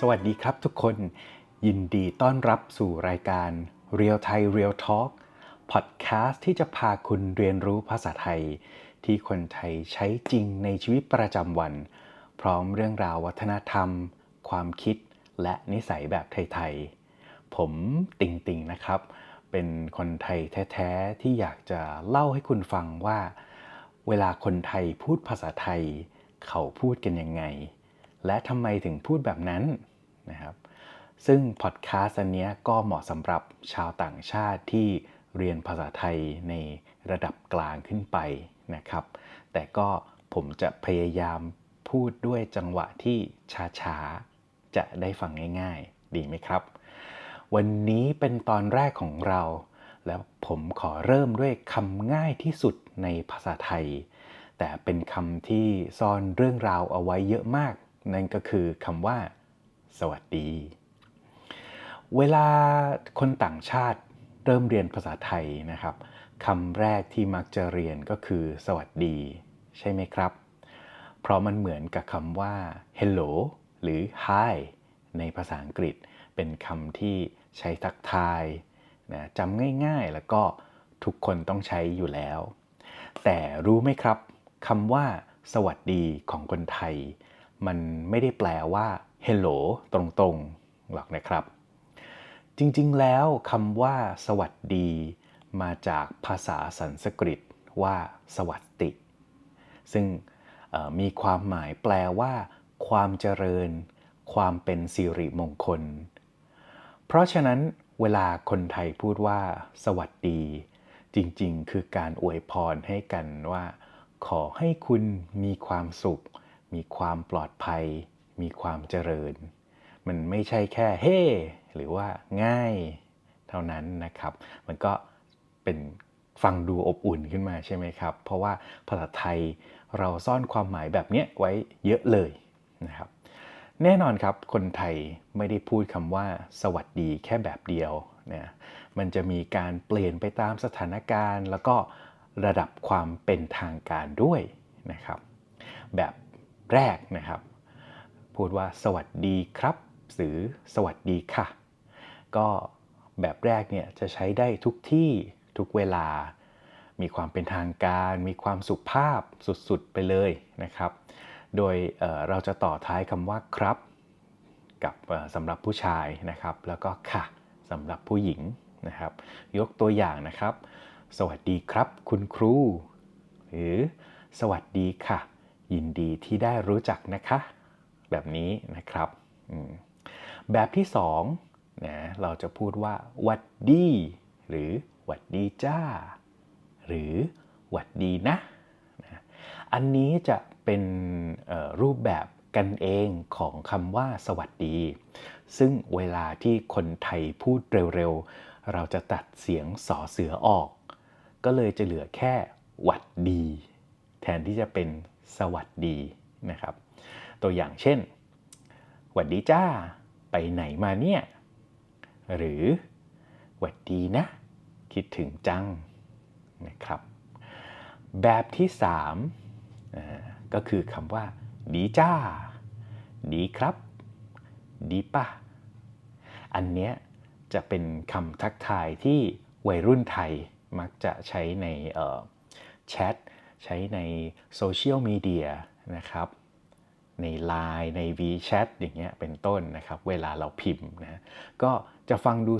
สวัสดีครับทุกคน ยินดีต้อนรับสู่รายการ Real Thai Real Talk พอดแคสต์ที่จะพาคุณเรียนรู้ภาษาไทย ที่คนไทยใช้จริงในชีวิตประจำวัน พร้อมเรื่องราววัฒนธรรม ความคิดและนิสัยแบบไทยๆ ผมติงติงนะครับ เป็นคนไทยแท้ๆ ที่อยากจะเล่าให้คุณฟังว่า เวลาคนไทยพูดภาษาไทย เขาพูดกันยังไง และทำไมถึงพูดแบบนั้นนะครับ ซึ่งพอดแคสต์อันเนี้ยก็เหมาะสำหรับชาวต่างชาติที่เรียนภาษาไทยในระดับกลางขึ้นไปนะครับ แต่ก็ผมจะพยายามพูดด้วยจังหวะที่ช้าๆ จะได้ฟังง่ายๆ ดีไหมครับ วันนี้เป็นตอนแรกของเรา แล้วผมขอเริ่มด้วยคำง่ายที่สุดในภาษาไทย แต่เป็นคำที่ซ่อนเรื่องราวเอาไว้เยอะมาก นั่นก็คือคำว่า สวัสดี เวลาคนต่างชาติเริ่มเรียนภาษาไทยนะครับคำแรกที่มักจะเรียนก็คือ สวัสดี ใช่ไหมครับ เพราะมันเหมือนกับคำว่า hello หรือ hi ในภาษาอังกฤษ เป็นคำที่ใช้ทักทายนะจำง่ายๆ แล้วก็ทุกคนต้องใช้อยู่แล้ว แต่รู้ไหมครับคำว่า สวัสดีของคนไทย มันไม่ได้แปลว่า hello ตรงๆ หรอกนะครับ จริงๆ แล้วคำว่า สวัสดี มาจากภาษาสันสกฤตว่า สวัสติซึ่งมีความหมายแปลว่า ความเจริญ ความเป็นสิริมงคล เพราะฉะนั้นเวลาคนไทยพูดว่า สวัสดี จริงๆ คือการอวยพรให้กันว่า ขอให้คุณมีความสุข มีความปลอดภัย มีความเจริญ มันไม่ใช่แค่เฮ้ hey! หรือว่าง่ายเท่านั้นนะครับ มันก็เป็นฟังดูอบอุ่นขึ้นมาใช่ไหมครับ เพราะว่าภาษาไทยเราซ่อนความหมายแบบนี้ไว้เยอะเลยนะครับ แน่นอนครับคนไทยไม่ได้พูดคำว่า สวัสดีแค่แบบเดียวนะมันจะมีการเปลี่ยนไปตามสถานการณ์ แล้วก็ระดับความเป็นทางการด้วยนะครับ แบบ แรกนะครับ พูดว่าสวัสดีครับหรือสวัสดีค่ะ ก็แบบแรกเนี่ยจะใช้ได้ทุกที่ทุกเวลา มีความเป็นทางการ มีความสุภาพสุดๆไปเลยนะครับ โดยเเราจะต่อท้ายคำว่าครับ กับสำหรับผู้ชายนะครับ แล้วก็ค่ะสำหรับผู้หญิงนะครับ ยกตัวอย่างนะครับ สวัสดีครับ คุณครู หรือสวัสดีค่ะ ยินดีที่ได้รู้จักนะคะ แบบนี้นะครับแบบที่สองนะเราจะพูดว่าวัดดี หรือวัดดีจ้า หรือวัดดีนะนะอันนี้จะเป็นรูปแบบกันเองของคำว่าสวัสดี ซึ่งเวลาที่คนไทยพูดเร็วๆ เราจะตัดเสียงสอเสือออก ก็เลยจะเหลือแค่วัดดี แทนที่จะเป็น สวัสดีนะครับ ตัวอย่างเช่นหวัดดีจ้า ไปไหนมาเนี่ย หรือหวัดดีนะ คิดถึงจังนะครับ แบบที่3ก็คือคำว่า ดีจ้า ดีครับ ดีป่ะ อันเนี้ยจะเป็นคำทักทายที่วัยรุ่นไทยมักจะใช้ในแชท ใช้ในโซเชียลมีเดียนะครับใน Line ใน WeChat อย่างเงี้ยเป็นต้นนะครับ เวลาเราพิมพ์นะก็จะฟังดู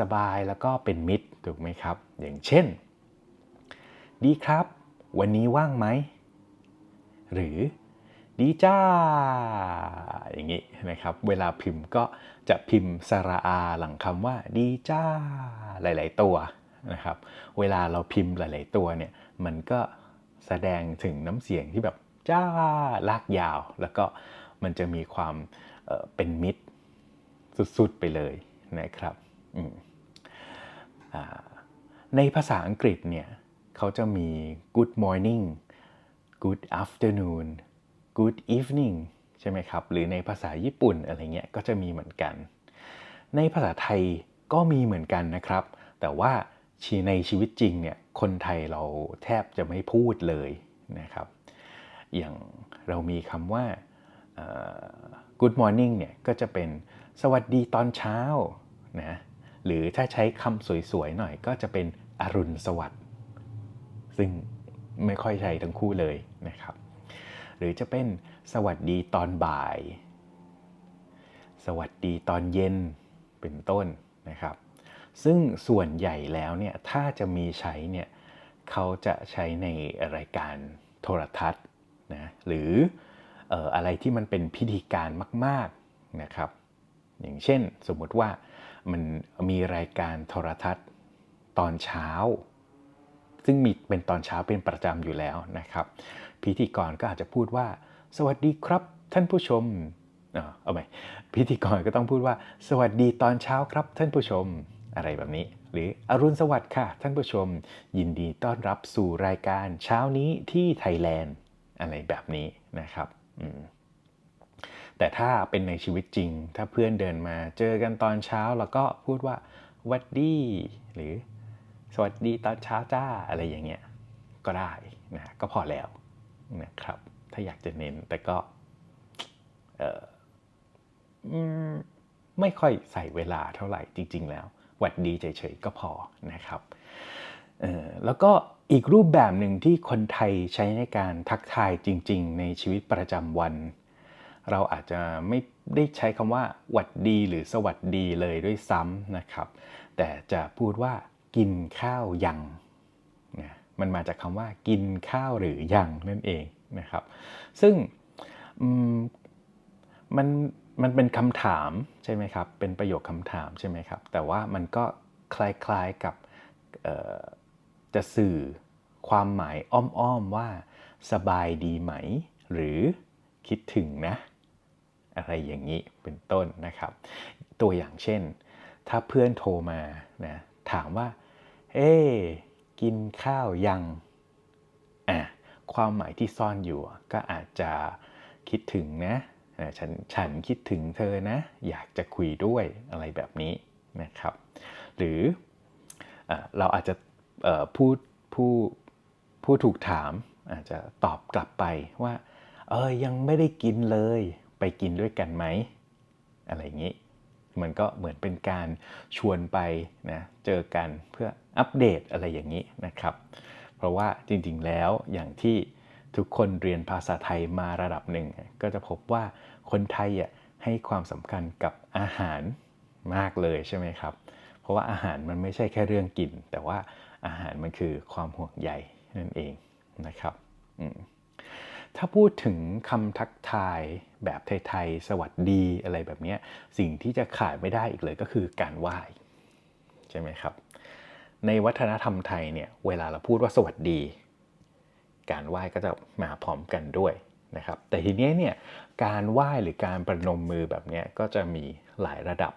สบายๆ แล้วก็เป็นมิตรถูกไหมครับ อย่างเช่น ดีครับ วันนี้ว่างไหม หรือดีจ้า อย่างนี้นะครับ เวลาพิมพ์ก็จะพิมพ์สระอาหลังคำว่าดีจ้า หลาย ๆ ตัวนะครับ เวลาเราพิมพ์หลาย ๆ ตัวเนี่ยมันก็ แสดงถึงน้ำเสียงที่แบบจ้าลากยาว แล้วก็มันจะมีความเเป็นมิตรสุดๆไปเลยนะครับในภาษาอังกฤษเนี่ยเขาจะมี good morning good afternoon good evening ใช่ไหมครับ หรือในภาษาญี่ปุ่นอะไรเงี้ยก็จะมีเหมือนกัน ในภาษาไทยก็มีเหมือนกันนะครับ แต่ว่า ในชีวิตจริงเนี่ยคนไทยเราแทบจะไม่พูดเลยนะครับ อย่างเรามีคำว่า good morning เนี่ยก็จะเป็นสวัสดีตอนเช้านะหรือถ้าใช้คำสวยๆหน่อยก็จะเป็นอรุณสวัสดิ์ซึ่งไม่ค่อยใช้ทั้งคู่เลยนะครับ หรือจะเป็นสวัสดีตอนบ่าย สวัสดีตอนเย็นเป็นต้นนะครับ ซึ่งส่วนใหญ่แล้วเนี่ยถ้าจะมีใช้เนี่ยเขาจะใช้ในรายการโทรทัศน์นะหรือออะไรที่มันเป็นพิธีการมากๆนะครับ อย่างเช่นสมมุติว่ามันมีรายการโทรทัศน์ตอนเช้า ซึ่งมีเป็นตอนเช้าเป็นประจำอยู่แล้วนะครับ พิธีกรก็อาจจะพูดว่า สวัสดีครับท่านผู้ชมเออเอาใหม่พิธีกรก็ต้องพูดว่า สวัสดีตอนเช้าครับท่านผู้ชม อะไรแบบนี้ หรืออรุณสวัสดิ์ค่ะท่านผู้ชม ยินดีต้อนรับสู่รายการเช้านี้ที่ไทยแลนด์อะไรแบบนี้นะครับแต่ถ้าเป็นในชีวิตจริง ถ้าเพื่อนเดินมาเจอกันตอนเช้าแล้วก็พูดว่าวัดดีหรือสวัสดีตอนเช้าจ้าอะไรอย่างเงี้ยก็ได้นะก็พอแล้วนะครับ ถ้าอยากจะเน้นแต่ก็เออไม่ค่อยใส่เวลาเท่าไหร่จริง ๆ แล้ว หวัดดีเฉยๆก็พอนะครับแล้วก็อีกรูปแบบหนึ่งที่คนไทยใช้ในการทักทายจริง ๆ ในชีวิตประจำวัน เราอาจจะไม่ได้ใช้คำว่าหวัดดีหรือสวัสดีเลยด้วยซ้ำนะครับ แต่จะพูดว่ากินข้าวยังนะมันมาจากคำว่ากินข้าวหรือยังนั่นเองนะครับ ซึ่งมมัน มันเป็นคำถามใช่ไหมครับ เป็นประโยคคำถามใช่ไหมครับ แต่ว่ามันก็คล้ายๆกับจะสื่อความหมายอ้อมๆว่าสบายดีไหม หรือคิดถึงนะ อะไรอย่างนี้เป็นต้นนะครับ ตัวอย่างเช่น ถ้าเพื่อนโทรมานะถามว่า เอ๊กินข้าวยังอะความหมายที่ซ่อนอยู่ก็อาจจะคิดถึงนะ ฉันฉันคิดถึงเธอนะ อยากจะคุยด้วยอะไรแบบนี้นะครับ หรืออเราอาจจะเอ่อผู้ผู้ผู้ถูกถามอาจจะตอบกลับไปว่า เออยังไม่ได้กินเลยไปกินด้วยกันไหม อะไรอย่างนี้ มันก็เหมือนเป็นการชวนไปนะเจอกันเพื่ออัปเดตอะไรอย่างนี้นะครับ เพราะว่าจริงๆแล้วอย่างที่ ทุกคนเรียนภาษาไทยมาระดับหนึ่ง ก็จะพบว่าคนไทยอะให้ความสำคัญกับอาหารมากเลยใช่ไหมครับ เพราะว่าอาหารมันไม่ใช่แค่เรื่องกิน แต่ว่าอาหารมันคือความห่วงใยนั่นเองนะครับถ้าพูดถึงคำทักทายแบบไทยๆ สวัสดีอะไรแบบนี้ สิ่งที่จะขาดไม่ได้อีกเลยก็คือการไหว้ใช่ไหมครับ ในวัฒนธรรมไทยเนี่ย เวลาเราพูดว่าสวัสดี การไหว้ก็จะมาพร้อมกันด้วยนะครับแต่ทีเนี้ยเนี่ยการไหว้หรือการประนมมือแบบเนี้ยก็จะมีหลายระดับ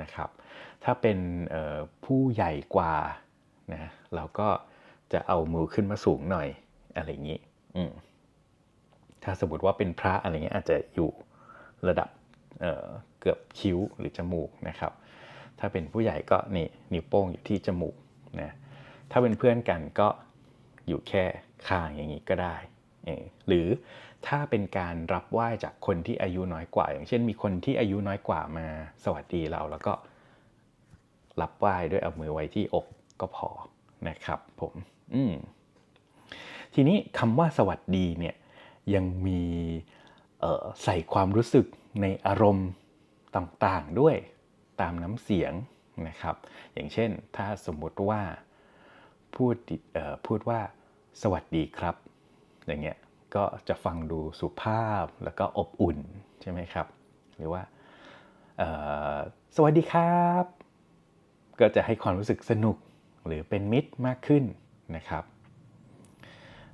นะครับ ถ้าเป็นผู้ใหญ่กว่านะเราก็จะเอามือขึ้นมาสูงหน่อยอะไรอย่างนี้ถ้าสมมติว่าเป็นพระอะไรเงี้ยอาจจะอยู่ระดับเเกือบคิ้วหรือจมูกนะครับ ถ้าเป็นผู้ใหญ่ก็นี่นิ้วโป้งอยู่ที่จมูกนะถ้าเป็นเพื่อนกันก็ อยู่แค่ข้างอย่างนี้ก็ได้ หรือถ้าเป็นการรับไหว้จากคนที่อายุน้อยกว่า อย่างเช่น มีคนที่อายุน้อยกว่ามาสวัสดีเรา แล้วก็รับไหว้ด้วยเอามือไว้ที่อกก็พอนะครับ ผมอืมทีนี้คำว่าสวัสดีเนี่ยยังมีใส่ความรู้สึกในอารมณ์ต่างๆด้วยตามน้ำเสียงนะครับ อย่างเช่นถ้าสมมุติว่า พูดพูดว่าสวัสดีครับ อย่างเงี้ยก็จะฟังดูสุภาพแล้วก็อบอุ่นใช่ไหมครับ หรือว่าสวัสดีครับ ก็จะให้ความรู้สึกสนุกหรือเป็นมิตรมากขึ้นนะครับ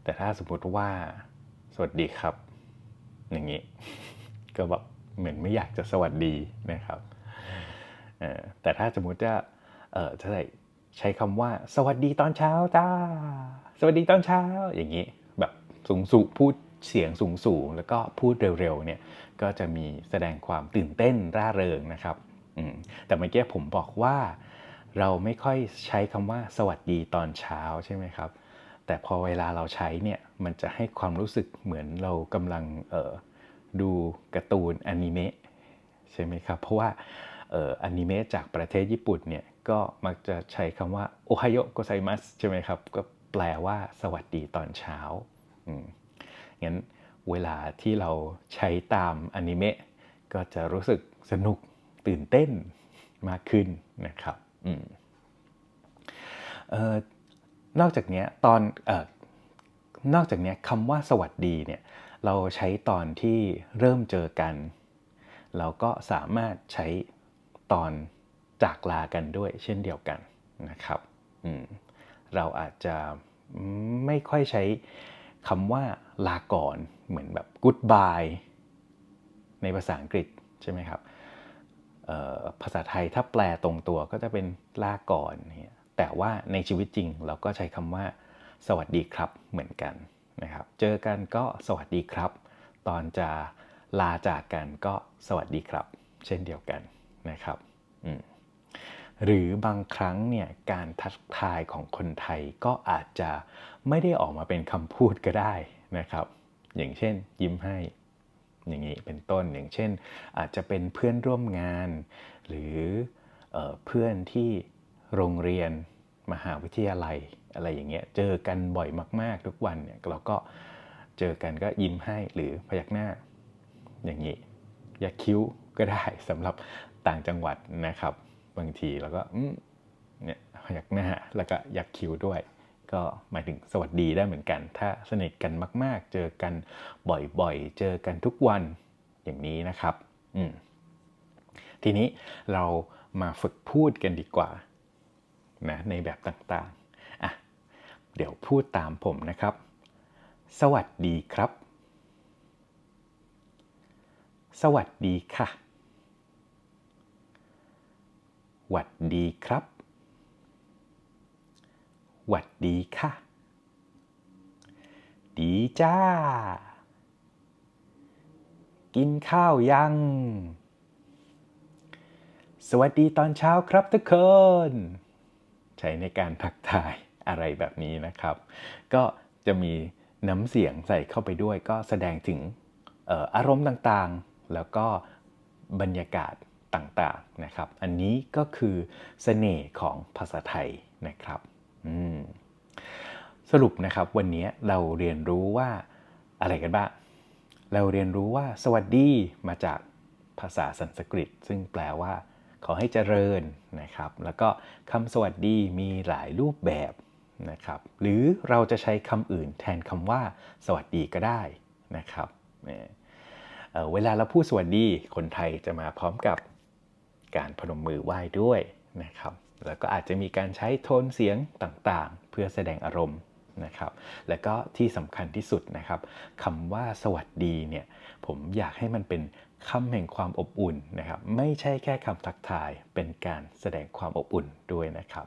แต่ถ้าสมมติว่าสวัสดีครับ อย่างนี้ ก็แบบเหมือนไม่อยากจะสวัสดีนะครับแต่ถ้าสมมติจะจะใช้ ใช้คำว่า สวัสดีตอนเช้าจ้า สวัสดีตอนเช้า อย่างนี้ แบบสูงสูงพูดเสียงสูงสูงแล้วก็พูดเร็วๆเนี่ยก็จะมีแสดงความตื่นเต้นร่าเริงนะครับแต่เมื่อกี้ผมบอกว่า เราไม่ค่อยใช้คำว่าสวัสดีตอนเช้าใช่ไหมครับ แต่พอเวลาเราใช้เนี่ยมันจะให้ความรู้สึกเหมือนเรากำลังดูการ์ตูนอนิเมะใช่ไหมครับ เพราะว่าเอออนิเมะจากประเทศญี่ปุ่นเนี่ย ก็มักจะใช้คำว่าโอไฮโอโกไซมัสใช่ไหมครับ ก็แปลว่าสวัสดีตอนเช้าอืมงั้นเวลาที่เราใช้ตามอนิเมะก็จะรู้สึกสนุกตื่นเต้นมากขึ้นนะครับอืมออนอกจากนี้ตอนออนอกจากนี้คำว่าสวัสดีเนี่ยเราใช้ตอนที่เริ่มเจอกัน เราก็สามารถใช้ตอน จากลากันด้วยเช่นเดียวกันนะครับเราอาจจะไม่ค่อยใช้คำว่าลาก่อนเหมือนแบบ goodbye ในภาษาอังกฤษใช่ไหมครับภาษาไทยถ้าแปลตรงตัวก็จะเป็นลาก่อนเนี่ยแต่ว่าในชีวิตจริงเราก็ใช้คำว่า สวัสดีครับเหมือนกันนะครับ เจอกันก็สวัสดีครับ ตอนจะลาจากกันก็สวัสดีครับ เช่นเดียวกันนะครับ อืม หรือบางครั้งเนี่ยการทักทายของคนไทยก็อาจจะไม่ได้ออกมาเป็นคำพูดก็ได้นะครับ อย่างเช่น ยิ้มให้ อย่างนี้เป็นต้นอย่างเช่น อาจจะเป็นเพื่อนร่วมงาน หรือเออเพื่อนที่โรงเรียนมหาวิทยาลัยอะไรอย่างเงี้ยเจอกันบ่อยมาก ๆ ทุกวันเนี่ยเราก็เจอกันก็ยิ้มให้หรือพยักหน้า อย่างนี้ยักคิ้วก็ได้สำหรับต่างจังหวัดนะครับ บางทีเราก็เนี่ยพยักหน้าแล้วก็ยักคิ้วด้วย ก็หมายถึงสวัสดีได้เหมือนกัน ถ้าสนิทกันมาก ๆ เจอกันบ่อยๆ เจอกันทุกวันอย่างนี้นะครับอืมทีนี้เรามาฝึกพูดกันดีกว่านะในแบบต่างๆอะเดี๋ยวพูดตามผมนะครับ สวัสดีครับ สวัสดีค่ะ หวัดดีครับ หวัดดีค่ะ ดีจ้า กินข้าวยัง สวัสดีตอนเช้าครับทุกคน ใช้ในการทักทายอะไรแบบนี้นะครับ ก็จะมีน้ำเสียงใส่เข้าไปด้วยก็แสดงถึงออารมณ์ต่างๆ แล้วก็บรรยากาศ ต่างๆนะครับ อันนี้ก็คือเสน่ห์ของภาษาไทยนะครับสรุปนะครับวันนี้เราเรียนรู้ว่าอะไรกันบ้าง เราเรียนรู้ว่าสวัสดีมาจากภาษาสันสกฤต ซึ่งแปลว่า ขอให้เจริญนะครับ แล้วก็คำสวัสดีมีหลายรูปแบบนะครับ หรือเราจะใช้คำอื่นแทนคำว่า สวัสดีก็ได้นะครับเเวลาเราพูดสวัสดีคนไทยจะมาพร้อมกับ การพนมมือไหว้ด้วยนะครับ แล้วก็อาจจะมีการใช้โทนเสียงต่างๆ เพื่อแสดงอารมณ์นะครับ แล้วก็ที่สำคัญที่สุดนะครับคำว่าสวัสดีเนี่ยผมอยากให้มันเป็นคำแห่งความอบอุ่นนะครับ ไม่ใช่แค่คำทักทายเป็นการแสดงความอบอุ่นด้วยนะครับ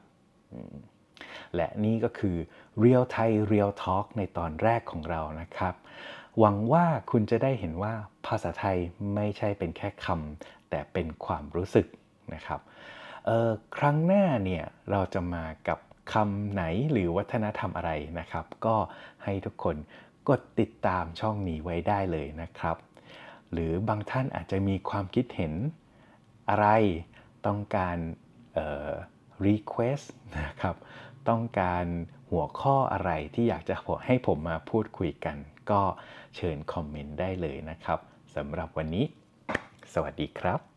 และนี่ก็คือ Real Thai Real Talk ในตอนแรกของเรานะครับ หวังว่าคุณจะได้เห็นว่าภาษาไทยไม่ใช่เป็นแค่คำแต่เป็นความรู้สึกนะครับครั้งหน้าเนี่ยเราจะมากับคำไหนหรือวัฒนธรรมอะไรนะครับ ก็ให้ทุกคนกดติดตามช่องนี้ไว้ได้เลยนะครับ หรือบางท่านอาจจะมีความคิดเห็นอะไรต้องการเอ่อ request นะครับ ต้องการหัวข้ออะไรที่อยากจะให้ผมมาพูดคุยกัน ก็เชิญคอมเมนต์ได้เลยนะครับสำหรับวันนี้ สวัสดีครับ